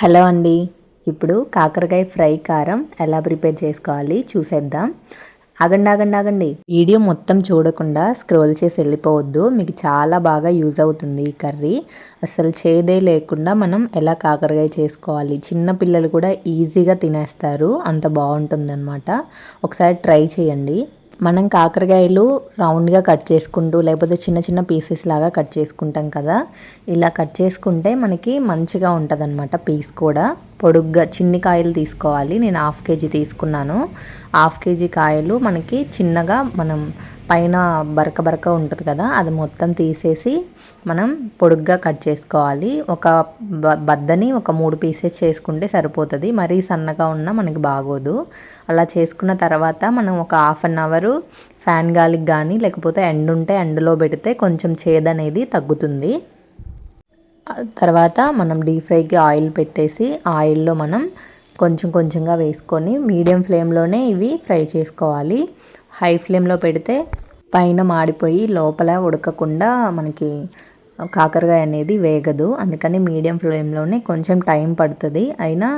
Hello అండి. ఇప్పుడు కాకరకాయ ఫ్రై కారం ఎలా ప్రిపేర్ చేసుకోవాలి చూసేద్దాం. ఆగండి ఆగండి ఆగండి. వీడియో మొత్తం చూడకుండా స్క్రోల్ చేసి వెళ్ళిపోవద్దు. మీకు చాలా బాగా యూజ్ అవుతుంది ఈ కర్రీ. అసలు చేదే లేకుండా మనం ఎలా కాకరకాయ చేసుకోవాలి? చిన్న పిల్లలు కూడా ఈజీగా తినేస్తారు. అంత బాగుంటుందన్నమాట. ఒకసారి ట్రై చేయండి. మనం కాకరకాయలు రౌండ్గా కట్ చేసుకుంటూ లేకపోతే చిన్న చిన్న పీసెస్ లాగా కట్ చేసుకుంటాం కదా ఇలా కట్ చేసుకుంటే మనకి మంచిగా ఉంటుంది అనమాట పీస్ కూడా. పొడుగ్గా చిన్ని కాయలు తీసుకోవాలి. నేను హాఫ్ కేజీ తీసుకున్నాను. హాఫ్ కేజీ కాయలు మనకి చిన్నగా మనం పైన బరక బరక ఉంటుంది కదా అది మొత్తం తీసేసి మనం పొడుగ్గా కట్ చేసుకోవాలి. ఒక బద్దని ఒక మూడు పీసెస్ చేసుకుంటే సరిపోతుంది. మరీ సన్నగా ఉన్నా మనకి బాగోదు. అలా చేసుకున్న తర్వాత మనం ఒక హాఫ్ అన్ అవర్ ఫ్యాన్ గాలికి కానీ లేకపోతే ఎండ్ ఉంటే ఎండలో పెడితే కొంచెం చేదనేది తగ్గుతుంది. తర్వాత మనం డీప్ ఫ్రైకి ఆయిల్ పెట్టేసి ఆయిల్లో మనం కొంచెం కొంచెంగా వేసుకొని మీడియం ఫ్లేమ్లోనే ఇవి ఫ్రై చేసుకోవాలి. హై ఫ్లేమ్లో పెడితే పైన మాడిపోయి లోపల ఉడకకుండా మనకి కాకరకాయ అనేది వేగదు. అందుకని మీడియం ఫ్లేమ్లోనే కొంచెం టైం పడుతుంది. అయినా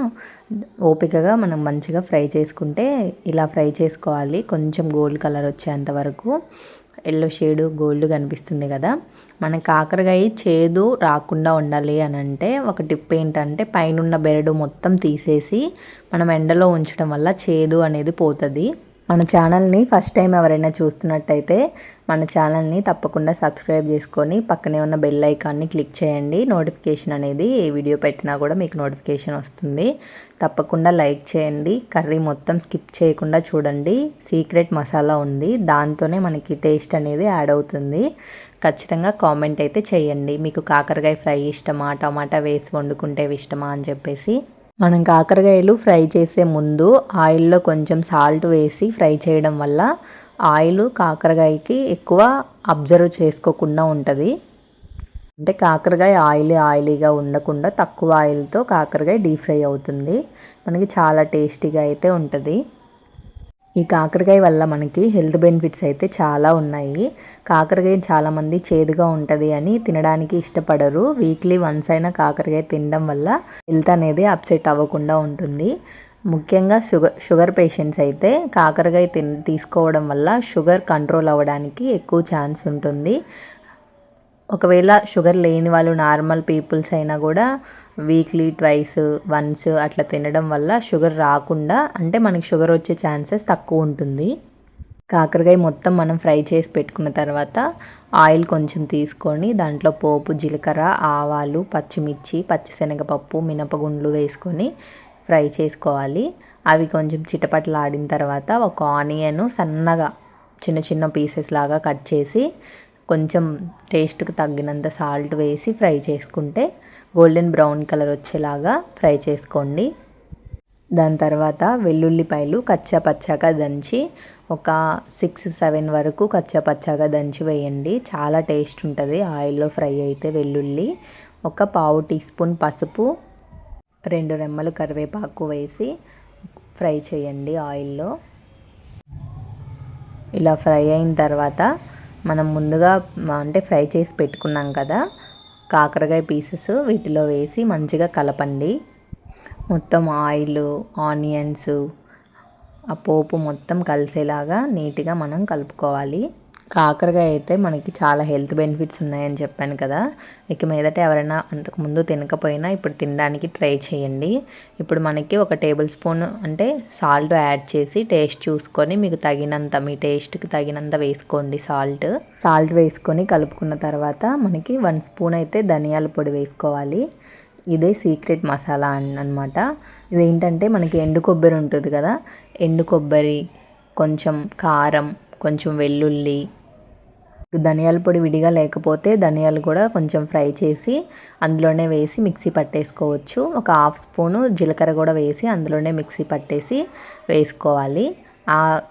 ఓపికగా మనం మంచిగా ఫ్రై చేసుకుంటే ఇలా ఫ్రై చేసుకోవాలి. కొంచెం గోల్డ్ కలర్ వచ్చేంత వరకు. ఎల్లో షేడు గోల్డ్ కనిపిస్తుంది కదా. మన కాకరకాయ చేదు రాకుండా ఉండాలి అని అంటే ఒక టిప్ ఏంటంటే పైన బెరడు మొత్తం తీసేసి మనం ఎండలో ఉంచడం వల్ల చేదు అనేది పోతుంది. మన ఛానల్ని ఫస్ట్ టైం ఎవరైనా చూస్తున్నట్టయితే మన ఛానల్ని తప్పకుండా సబ్స్క్రైబ్ చేసుకొని పక్కనే ఉన్న బెల్ ఐకాన్ని క్లిక్ చేయండి. నోటిఫికేషన్ అనేది ఏ వీడియో పెట్టినా కూడా మీకు నోటిఫికేషన్ వస్తుంది. తప్పకుండా లైక్ చేయండి. కర్రీ మొత్తం స్కిప్ చేయకుండా చూడండి. సీక్రెట్ మసాలా ఉంది. దాంతోనే మనకి టేస్ట్ అనేది యాడ్ అవుతుంది. ఖచ్చితంగా కామెంట్ అయితే చేయండి. మీకు కాకరకాయ ఫ్రై ఇష్టమా? టమాటా వేసి వండుకుంటే ఇష్టమా అని చెప్పేసి. మనం కాకరకాయలు ఫ్రై చేసే ముందు ఆయిల్లో కొంచెం సాల్ట్ వేసి ఫ్రై చేయడం వల్ల ఆయిల్ కాకరకాయకి ఎక్కువ అబ్జర్వ్ చేసుకోకుండా ఉంటుంది. అంటే కాకరకాయ ఆయిలీ ఆయిలీగా ఉండకుండా తక్కువ ఆయిల్తో కాకరకాయ డీప్ ఫ్రై అవుతుంది. మనకి చాలా టేస్టీగా అయితే ఉంటుంది. ఈ కాకరకాయ వల్ల మనకి హెల్త్ బెనిఫిట్స్ అయితే చాలా ఉన్నాయి. కాకరకాయ చాలామంది చేదుగా ఉంటుంది అని తినడానికి ఇష్టపడరు. వీక్లీ వన్స్ అయినా కాకరకాయ తినడం వల్ల హెల్త్ అనేది అప్సెట్ అవ్వకుండా ఉంటుంది. ముఖ్యంగా షుగర్ షుగర్ పేషెంట్స్ అయితే కాకరకాయ తిన్ తీసుకోవడం వల్ల షుగర్ కంట్రోల్ అవ్వడానికి ఎక్కువ ఛాన్స్ ఉంటుంది. ఒకవేళ షుగర్ లేని వాళ్ళు నార్మల్ పీపుల్స్ అయినా కూడా వీక్లీ ట్వైస్ వన్స్ అట్లా తినడం వల్ల షుగర్ రాకుండా అంటే మనకి షుగర్ వచ్చే ఛాన్సెస్ తక్కువ ఉంటుంది. కాకరకాయ మొత్తం మనం ఫ్రై చేసి పెట్టుకున్న తర్వాత ఆయిల్ కొంచెం తీసుకొని దాంట్లో పోపు జీలకర్ర ఆవాలు పచ్చిమిర్చి పచ్చిశనగపప్పు మినపగుండ్లు వేసుకొని ఫ్రై చేసుకోవాలి. అవి కొంచెం చిటపటలాడిన తర్వాత ఒక ఆనియన్ సన్నగా చిన్న చిన్న పీసెస్ లాగా కట్ చేసి కొంచెం టేస్ట్కి తగ్గినంత సాల్ట్ వేసి ఫ్రై చేసుకుంటే గోల్డెన్ బ్రౌన్ కలర్ వచ్చేలాగా ఫ్రై చేసుకోండి. దాని తర్వాత వెల్లుల్లిపాయలు కచ్చా పచ్చాగా దంచి ఒక సిక్స్ సెవెన్ వరకు కచ్చా పచ్చాగా దంచి వేయండి. చాలా టేస్ట్ ఉంటుంది. ఆయిల్లో ఫ్రై అయితే వెల్లుల్లి ఒక పావు టీ స్పూన్ పసుపు రెండు రెమ్మలు కరివేపాకు వేసి ఫ్రై చేయండి ఆయిల్లో. ఇలా ఫ్రై అయిన తర్వాత మనం ముందుగా అంటే ఫ్రై చేసి పెట్టుకున్నాం కదా కాకరకాయ పీసెస్ వీటిలో వేసి మంచిగా కలపండి. మొత్తం ఆయిల్ ఆనియన్స్ ఆ పోపు మొత్తం కలిసేలాగా నీట్గా మనం కలుపుకోవాలి. కాకరకాయ అయితే మనకి చాలా హెల్త్ బెనిఫిట్స్ ఉన్నాయని చెప్పాను కదా. ఇక మీదట ఎవరైనా అంతకుముందు తినకపోయినా ఇప్పుడు తినడానికి ట్రై చేయండి. ఇప్పుడు మనకి ఒక టేబుల్ స్పూన్ అంటే సాల్ట్ యాడ్ చేసి టేస్ట్ చూసుకొని మీకు తగినంత మీ టేస్ట్కి తగినంత వేసుకోండి సాల్ట్. సాల్ట్ వేసుకొని కలుపుకున్న తర్వాత మనకి వన్ స్పూన్ అయితే ధనియాల పొడి వేసుకోవాలి. ఇదే సీక్రెట్ మసాలా అనమాట ఇదేంటంటే మనకి ఎండు కొబ్బరి ఉంటుంది కదా. ఎండు కొబ్బరి కొంచెం కారం కొంచెం వెల్లుల్లి ధనియాల పొడి విడిగా లేకపోతే ధనియాలు కూడా కొంచెం ఫ్రై చేసి అందులోనే వేసి మిక్సీ పట్టేసుకోవచ్చు. ఒక హాఫ్ స్పూను జీలకర్ర కూడా వేసి అందులోనే మిక్సీ పట్టేసి వేసుకోవాలి.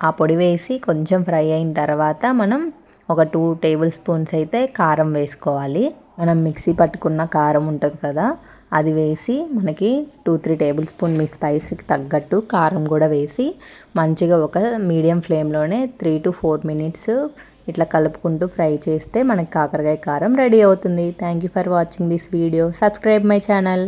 ఆ పొడి వేసి కొంచెం ఫ్రై అయిన తర్వాత మనం ఒక టూ టేబుల్ స్పూన్స్ అయితే కారం వేసుకోవాలి. మనం మిక్సీ పట్టుకున్న కారం ఉంటుంది కదా అది వేసి మనకి టూ త్రీ టేబుల్ స్పూన్ మీ స్పైస్కి తగ్గట్టు కారం కూడా వేసి మంచిగా ఒక మీడియం ఫ్లేమ్లోనే త్రీ టు ఫోర్ మినిట్స్ ఇట్లా కలుపుకుంటూ ఫ్రై చేస్తే మనకి కాకరకాయ కారం రెడీ అవుతుంది. Thank you for watching this video subscribe my channel